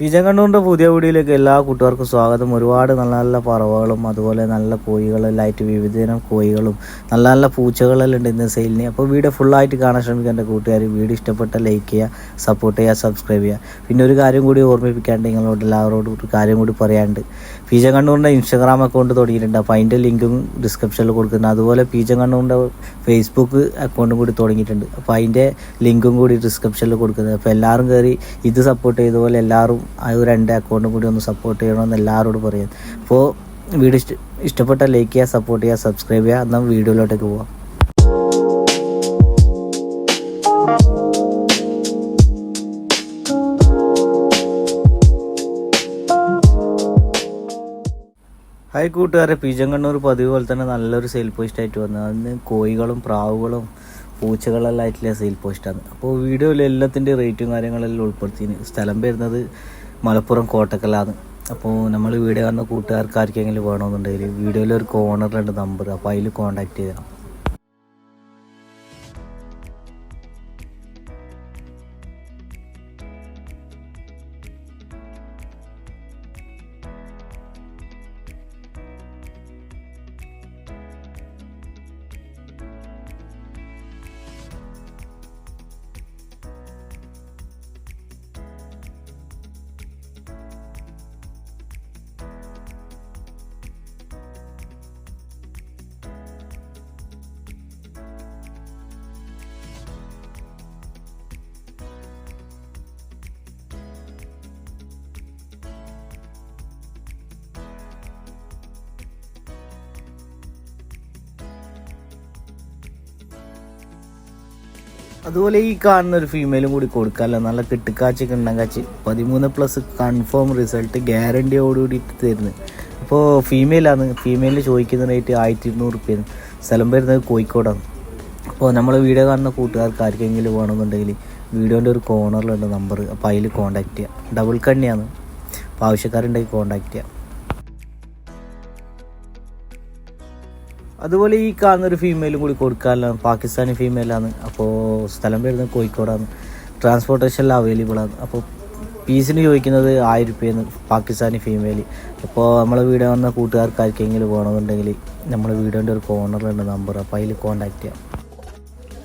പിജങ്കണ്ണൂരിന്റെ പുതിയ വീഡിയോയിലേക്ക് എല്ലാ കൂട്ടുകാർക്കും സ്വാഗതം. ഒരുപാട് നല്ല നല്ല പറവകളും അതുപോലെ നല്ല കോഴികളെല്ലായിട്ട് വിവിധതരം കോഴികളും നല്ല നല്ല പൂച്ചകളെല്ലാം ഉണ്ട് ഇന്ന് സെയിലിന് അപ്പോൾ വീഡിയോ ഫുള്ളായിട്ട് കാണാൻ ശ്രമിക്കുക എന്റെ കൂട്ടുകാർ. വീഡിയോ ഇഷ്ടപ്പെട്ട ലൈക്ക് ചെയ്യുക സപ്പോർട്ട് ചെയ്യുക സബ്സ്ക്രൈബ് ചെയ്യുക. പിന്നെ ഒരു കാര്യം കൂടി ഓർമ്മിപ്പിക്കാണ്ട് നിങ്ങളോട് എല്ലാവരോടും ഒരു കാര്യം കൂടി പറയാണ്ട് പീജ കണ്ണൂരിന്റെ ഇൻസ്റ്റാഗ്രാം അക്കൗണ്ട് തുടങ്ങിയിട്ടുണ്ട്. അപ്പോൾ അതിന്റെ ലിങ്കും ഡിസ്ക്രിപ്ഷനിൽ കൊടുക്കുന്നുണ്ട്. അതുപോലെ പീജ കണ്ണൂരിന്റെ ഫേസ്ബുക്ക് അക്കൗണ്ടും കൂടി തുടങ്ങിയിട്ടുണ്ട്. അപ്പോൾ അതിന്റെ ലിങ്കും കൂടി ഡിസ്ക്രിപ്ഷനിൽ കൊടുക്കുന്നത് അപ്പോൾ എല്ലാവരും കയറി ഇത് സപ്പോർട്ട് ചെയ്തതുപോലെ എല്ലാവരും ഒരു രണ്ട് അക്കൗണ്ടും കൂടി ഒന്ന് സപ്പോർട്ട് ചെയ്യണമെന്ന് എല്ലാവരോടും പറയാം. അപ്പോൾ വീഡിയോ ഇഷ്ട ഇഷ്ടപ്പെട്ട ലൈക്ക് ചെയ്യുക സപ്പോർട്ട് ചെയ്യുക സബ്സ്ക്രൈബ് ചെയ്യുക. എന്നാൽ വീഡിയോയിലോട്ടേക്ക് പോവാം. ഹായ് കൂട്ടുകാരെ പീജങ്കണ്ണൂർ പതിവ് പോലെ തന്നെ നല്ലൊരു സെയിൽ പോസ്റ്റ് ആയിട്ട് വന്നു. അന്ന് കോഴികളും പ്രാവുകളും പൂച്ചകളെല്ലാം ആയിട്ടുള്ള സെയിൽ പോസ്റ്റാണ് അപ്പോൾ വീഡിയോയിൽ എല്ലാത്തിന്റെ റേറ്റും കാര്യങ്ങളെല്ലാം ഉൾപ്പെടുത്തി സ്ഥലം വരുന്നത് മലപ്പുറം കോട്ടക്കലാണ്. അപ്പോൾ നമ്മൾ വീഡിയോ കാണുന്ന കൂട്ടുകാർക്ക് ആർക്കെങ്കിലും വേണമെന്നുണ്ടെങ്കിൽ വീഡിയോയിൽ ഒരു കോർണറിലുണ്ട് നമ്പർ അപ്പോൾ അതിൽ കോൺടാക്ട് ചെയ്യണം. അതുപോലെ ഈ കാണുന്ന ഒരു ഫീമെയിലും കൂടി കൊടുക്കാമല്ലോ നല്ല കിട്ടുക്കാച്ചി കിണ്ണങ്കാച്ചി പതിമൂന്ന് പ്ലസ് കൺഫേം റിസൾട്ട് ഗ്യാരണ്ടിയോടുകൂടി തരുന്നത് അപ്പോൾ ഫീമെയിലാണ് ഫീമെയിലിന് ചോദിക്കുന്ന റേറ്റ് ആയിരത്തി ഇരുന്നൂറ് റുപ്യാണ് സ്ഥലം വരുന്നത് കോഴിക്കോടാണ്. അപ്പോൾ നമ്മൾ വീഡിയോ കാണുന്ന കൂട്ടുകാർക്ക് ആർക്കെങ്കിലും വേണമെന്നുണ്ടെങ്കിൽ വീഡിയോന്റെ ഒരു കോർണറിലുണ്ട് നമ്പർ അപ്പോൾ അതിൽ കോൺടാക്റ്റ് ചെയ്യുക ഡബിൾ കണ്ണിയാണ്. അപ്പോൾ ആവശ്യക്കാരുണ്ടെങ്കിൽ കോൺടാക്റ്റ് ചെയ്യാം. അതുപോലെ ഈ കാണുന്ന ഒരു ഫീമെയിലും കൂടി കൊടുക്കാനാണ് പാകിസ്ഥാനി ഫീമെയിലാണ് അപ്പോൾ സ്ഥലം വരുന്നത് കോഴിക്കോടാണ്. ട്രാൻസ്പോർട്ടേഷനിൽ അവൈലബിൾ ആണ്. അപ്പോൾ പീസിന് ചോദിക്കുന്നത് ആയിരം രൂപയാണ് പാകിസ്ഥാനി ഫീമെയിൽ അപ്പോൾ നമ്മളെ വീട് വന്ന കൂട്ടുകാർക്ക് ആർക്കെങ്കിലും വേണമെന്നുണ്ടെങ്കിൽ നമ്മുടെ വീടിന്റെ ഒരു കോർണറിലുണ്ട് നമ്പർ അപ്പോൾ അതിൽ കോൺടാക്ട് ചെയ്യാം.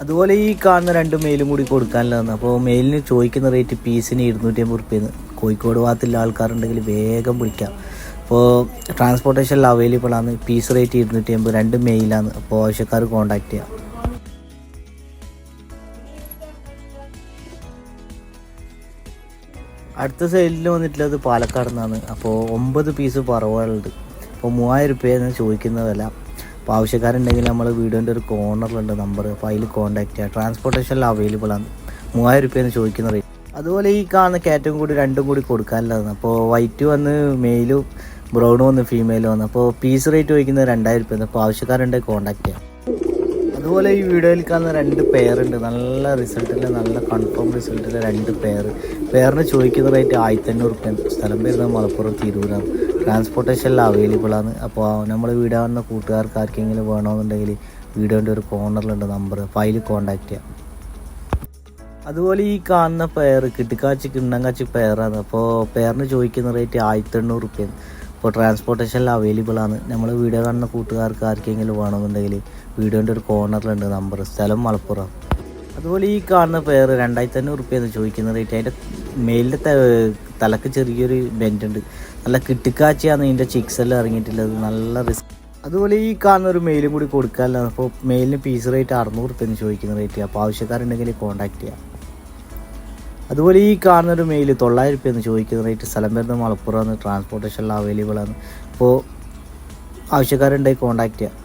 അതുപോലെ ഈ കാണുന്ന രണ്ട് മെയിലും കൂടി കൊടുക്കാനുള്ളതാണ്. അപ്പോൾ മെയിലിന് ചോദിക്കുന്ന റേറ്റ് പീസിന് ഇരുന്നൂറ്റി അമ്പത് റുപ്യാണ് കോഴിക്കോട് ഭാഗത്തുള്ള ആൾക്കാരുണ്ടെങ്കിൽ വേഗം വിളിക്കാം. അപ്പോൾ ട്രാൻസ്പോർട്ടേഷനിൽ അവൈലബിൾ ആണ്. പീസ് റേറ്റ് ഇരുന്നൂറ്റി അമ്പത് രണ്ട് മെയിലാണ് അപ്പോൾ ആവശ്യക്കാർ കോൺടാക്ട് ചെയ്യാം. അടുത്ത സൈഡിൽ വന്നിട്ടുള്ളത് പാലക്കാട് നിന്നാണ്. അപ്പോൾ ഒമ്പത് പീസ് പറവുകളുണ്ട് അപ്പോൾ മൂവായിരം രൂപയാണ് ചോദിക്കുന്നതല്ല അപ്പോൾ ആവശ്യക്കാരുണ്ടെങ്കിൽ നമ്മൾ വീടിന്റെ ഒരു കോർണറിലുണ്ട് നമ്പർ അപ്പോൾ അതിൽ കോൺടാക്ട് ചെയ്യാം. ട്രാൻസ്പോർട്ടേഷനിൽ അവൈലബിൾ ആണ്. മൂവായിരം രൂപയാണ് ചോദിക്കുന്ന റേറ്റ് അതുപോലെ ഈ കാണുന്ന കാറ്റും കൂടി രണ്ടും കൂടി കൊടുക്കാനുള്ളതാണ്. അപ്പോൾ വൈറ്റ് വന്ന് മെയിലും ബ്രൗണും വന്ന് ഫീമെയിലും വന്ന് അപ്പോൾ പീസ് റേറ്റ് ചോദിക്കുന്നത് രണ്ടായിരം രൂപയാണ്. അപ്പോൾ ആവശ്യക്കാരുണ്ടെങ്കിൽ കോൺടാക്ട് ചെയ്യാം. അതുപോലെ ഈ വീഡിയോയിൽ കാണുന്ന രണ്ട് പേരുണ്ട് നല്ല റിസൾട്ടിൽ നല്ല കൺഫേം റിസൾട്ടിൽ രണ്ട് പേർ പേരിന് ചോദിക്കുന്ന റേറ്റ് ആയിരത്തി അഞ്ഞൂറ് റുപ്യ. സ്ഥലം വരുന്നത് മലപ്പുറം തിരൂരാണ്. ട്രാൻസ്പോർട്ടേഷനിൽ അവൈലബിൾ ആണ്. അപ്പോൾ നമ്മൾ വീടാവുന്ന കൂട്ടുകാർക്ക് ആർക്കെങ്കിലും വേണമെന്നുണ്ടെങ്കിൽ വീഡിയോന്റെ ഒരു കോർണറിലുണ്ട് നമ്പർ അപ്പോൾ അതിൽ കോൺടാക്ട് ചെയ്യാം. അതുപോലെ ഈ കാണുന്ന പെയർ കിട്ടിക്കാച്ചി കിണ്ണങ്കാച്ചി പെയറാണ് അപ്പോൾ പെയറിന് ചോദിക്കുന്ന റേറ്റ് ആയിരത്തി എണ്ണൂറ് റുപ്യാണ് അപ്പോൾ ട്രാൻസ്പോർട്ടേഷനിൽ അവൈലബിൾ ആണ്. നമ്മൾ വീഡിയോ കാണുന്ന കൂട്ടുകാർക്ക് ആർക്കെങ്കിലും വേണമെന്നുണ്ടെങ്കിൽ വീഡിയോന്റെ ഒരു കോർണറിലുണ്ട് നമ്പർ സ്ഥലം മലപ്പുറം. അതുപോലെ ഈ കാണുന്ന പെയർ രണ്ടായിരത്തി അഞ്ഞൂറ് റുപ്യാണ് ചോദിക്കുന്ന റേറ്റ് അതിന്റെ മേലിന്റെ തലക്ക് ചെറിയൊരു ബെൻഡ് ഉണ്ട്. നല്ല കിട്ടിക്കാച്ചിയാണ് ഇതിന്റെ ചിക്സ് എല്ലാം ഇറങ്ങിയിട്ടുള്ളത്. നല്ല റിസ്ക് അതുപോലെ ഈ കാണുന്ന ഒരു മെയിലും കൂടി കൊടുക്കാമല്ലോ അപ്പോൾ മെയിലിന് പീസ് റേറ്റ് അറുന്നൂറ് റുപ്യെന്ന് ചോദിക്കുന്ന റേറ്റ് അപ്പോൾ ആവശ്യക്കാരുണ്ടെങ്കിൽ കോൺടാക്ട് ചെയ്യാം. അതുപോലെ ഈ കാണുന്നൊരു മെയിൽ തൊള്ളായിരം എന്ന് ചോദിക്കുന്ന റേറ്റ് സ്ഥലം വരുന്ന മലപ്പുറമാണ് ട്രാൻസ്പോർട്ടേഷനിൽ അവൈലബിൾ ആണ്. അപ്പോൾ ആവശ്യക്കാരുണ്ടെങ്കിൽ കോൺടാക്റ്റ് ചെയ്യാം.